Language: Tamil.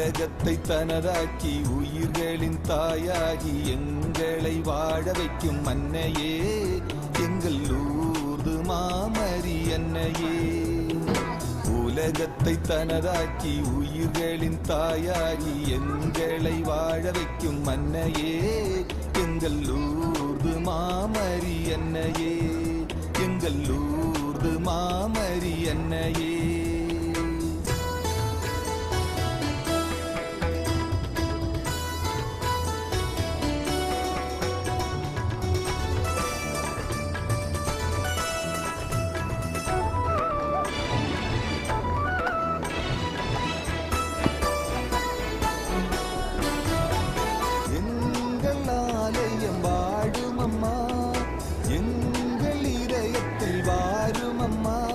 உலகத்தை தனதாக்கி உயிர்களின் தாயாகி எங்களை வாழ வைக்கும் அன்னையே எங்கள் ஊர்து மாமரி அன்னையே. உலகத்தை தனதாக்கி உயிர்களின் தாயாகி எங்களை வாழ வைக்கும் அன்னையே எங்கள் ஊர்து மாமரி அன்னையே. எங்கள் ஊர்து மாமரி அன்னையே. My mom.